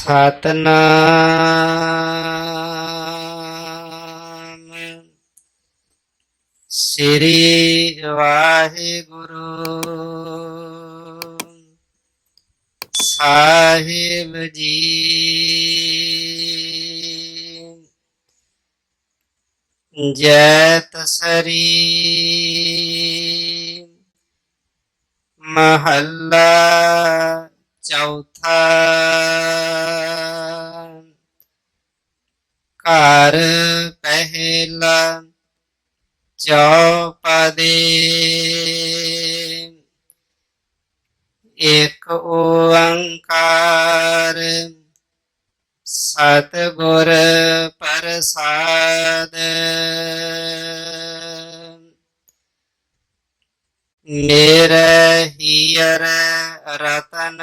ਸਤਨਾਮ ਸ੍ਰੀ ਵਾਹਿਗੁਰੂ। ਸਾਹਿਬ ਜੀ। ਜੈ ਤਸਰੀ। ਮਹੱਲਾ ਚੌਥਾ ਘਰ ਪਹਿਲਾ ਚੌਪਦੇ। ਇਕ ਓੰਕਾਰ ਸਤਿਗੁਰ ਪ੍ਰਸਾਦ। ਮੇਰੇ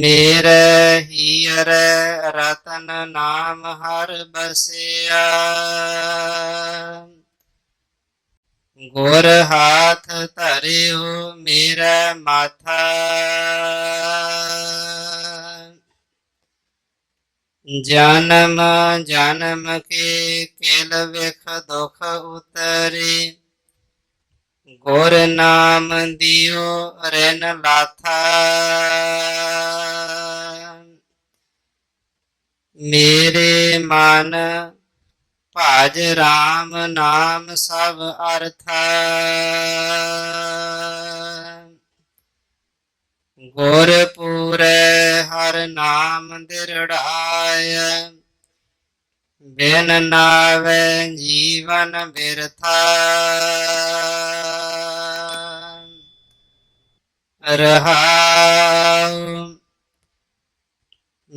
ਮੇਰੇ ਹੀਰ ਰਤਨ ਨਾਮ ਹਰ ਬਸਿਆ। ਗੁਰ ਹਾਥ ਧਰਿਓ ਮੇਰਾ ਮਾਥਾ। ਜਨਮ ਜਨਮ ਕੇ ਕੇਲ ਵਿਖ ਦੁਖ ਉਤਰੇ। ਗੁਰ ਨਾਮ ਦਿਓ ਰੈਨ ਲਾਥਾ। ਮੇਰੇ ਮਨ ਭਜ ਰਾਮ ਨਾਮ ਸਭ ਅਰਥ। ਗੁਰ ਹਰ ਨਾਮ ਦਿਰੜਾਇ ਬਿਨ ਨਾਵੇ ਜੀਵਨ ਬਿਰਥਾ। ਰਹਾਉ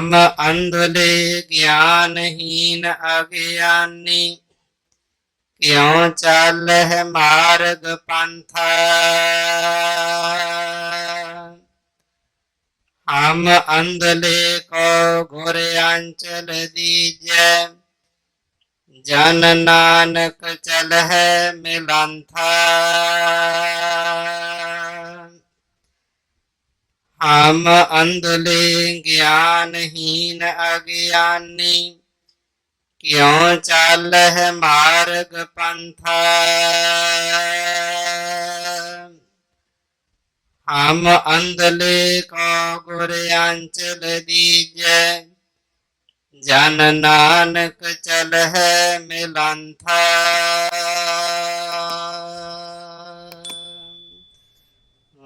हम अंधले ज्ञानहीन अज्ञानी। क्यों चल है मार्ग पंथ? हम अंधले को घोरे अंचल दीजे जन नानक चल है मिलंथा हम अंधले ज्ञानहीन अज्ञानी। क्यों चल है मार्ग पंथ? हम अंधले को गुर्यांचल दीज जन नानक चल है मिलंथा।